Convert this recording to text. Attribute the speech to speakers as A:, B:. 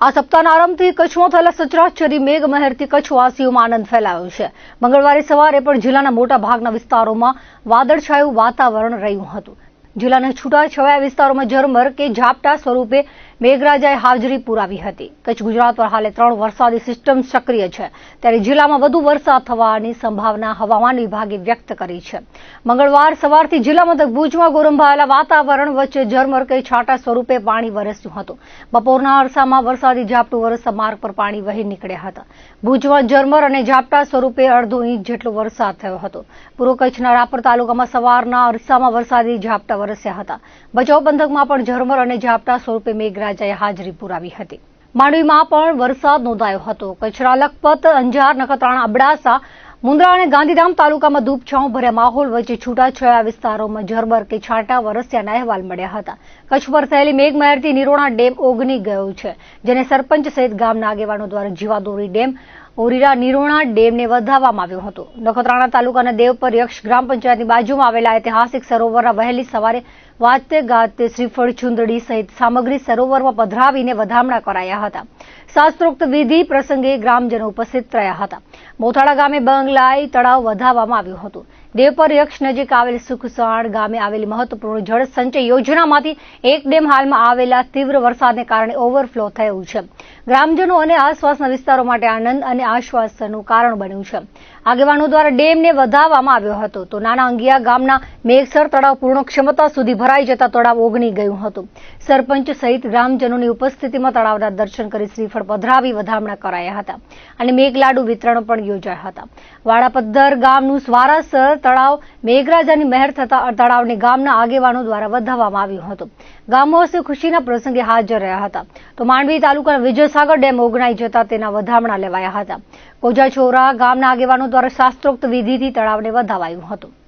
A: આ સપ્તાહના આરંભથી કચ્છમાં થયેલા સચરાચરી મેઘમહેરથી કચ્છવાસીઓમાં આનંદ ફેલાયો છે. મંગળવારે સવારે પણ જિલ્લાના મોટા ભાગના વિસ્તારોમાં વાદળછાયું વાતાવરણ રહ્યું હતું. જિલ્લાના છૂટાછવાયા વિસ્તારોમાં ઝરમર કે ઝાપટા સ્વરૂપે મેઘરાજાએ હાજરી પુરાવી હતી. કચ્છ ગુજરાત પર હાલે ત્રણ વરસાદી સિસ્ટમ સક્રિય છે. ત્યારે જિલ્લામાં વધુ વરસાદ થવાની સંભાવના હવામાન વિભાગે વ્યક્ત કરી છે. મંગળવાર સવારથી જિલ્લા મથક ભુજમાં ગોરંભાયેલા વાતાવરણ વચ્ચે ઝરમર છાંટા સ્વરૂપે પાણી વરસ્યું હતું. બપોરના અરસામાં વરસાદી ઝાપટું વરસતા માર્ગ પર પાણી વહી નીકળ્યા હતા. ભુજમાં ઝરમર અને ઝાપટા સ્વરૂપે અડધો ઇંચ જેટલો વરસાદ થયો હતો. પૂર્વ કચ્છના રાપર તાલુકામાં સવારના અરસામાં વરસાદી ઝાપટા વરસ્યા હતા. ભચાઉ પંથકમાં પણ ઝરમર અને ઝાપટા સ્વરૂપે મેઘરાજાએ હાજરી પુરાવી હતી. માંડવીમાં પણ વરસાદ નોંધાયો હતો. કચરા લખપત, અંજાર, નખત્રાણા, અબડાસા, મુન્દ્રા અને ગાંધીધામ તાલુકામાં ધૂપછાંવ ભર્યા માહોલ વચ્ચે છૂટાછવાયા વિસ્તારોમાં ઝરબર કે છાંટા વરસ્યાના અહેવાલ મળ્યા હતા. કચ્છ પર થયેલી મેઘમહેરથી નિરોણા ડેમ ઓગની ગયો છે, જેને સરપંચ સહિત ગામના આગેવાનો દ્વારા જીવાદોરી ડેમ ઓરીરા નિરોણા ડેમને વધારવામાં આવ્યો હતો. નખત્રાણા તાલુકાના દેવપર યક્ષ ગ્રામ પંચાયતની બાજુમાં આવેલા ઐતિહાસિક સરોવરના વહેલી સવારે વાતે ગાતે શ્રીફળ ચુંદડી સહિત સામગ્રી સરોવરમાં પધરાવીને વધામણા કરાયા હતા. શાસ્ત્રોક્ત વિધિ પ્રસંગે ગ્રામજનો ઉપસ્થિત રહ્યા હતા. મોથાળા ગામે બંગલાઈ તળાવ વધાવવામાં આવ્યું હતું. દેવપર યક્ષ નજીક આવેલ સુખસાણ ગામે આવેલી મહત્વપૂર્ણ જળ સંચય યોજનામાંથી એક ડેમ હાલમાં આવેલા તીવ્ર વરસાદને કારણે ઓવરફ્લો થયું છે. ગ્રામજનો અને આસપાસના વિસ્તારો માટે આનંદ અને આશ્વાસનું કારણ બન્યું છે. આગેવાનો દ્વારા ડેમને વધાવવામાં આવ્યો હતો. તો નાના અંગિયા ગામના મેઘસર તળાવ પૂર્ણ ક્ષમતા સુધી ભરાઈ જતા તળાવ ઓગની ગયું હતું. સરપંચ સહિત ગ્રામજનોની ઉપસ્થિતિમાં તળાવના દર્શન કરી શ્રીફળ પધરાવી વધામણા કરાયા હતા અને મેઘલાડુ વિતરણ પણ યોજાયા હતા. વાડાપદ્ધર ગામનું સ્વારાસર તળાવ મેઘરાજાની મહેર થતા તળાવને ગામના આગેવાનો દ્વારા વધાવવામાં આવ્યું હતું. ગામવાસીઓ ખુશીના પ્રસંગે હાજર રહ્યા હતા. તો માંડવી તાલુકાના વિજયસાગર ડેમ ઓગણાઈ જતા તેના વધામણા લેવાયા હતા. કોજાછોરા ગામના આગેવાનો દ્વારા શાસ્ત્રોક્ત વિધિથી તળાવને વધાવાયું હતું.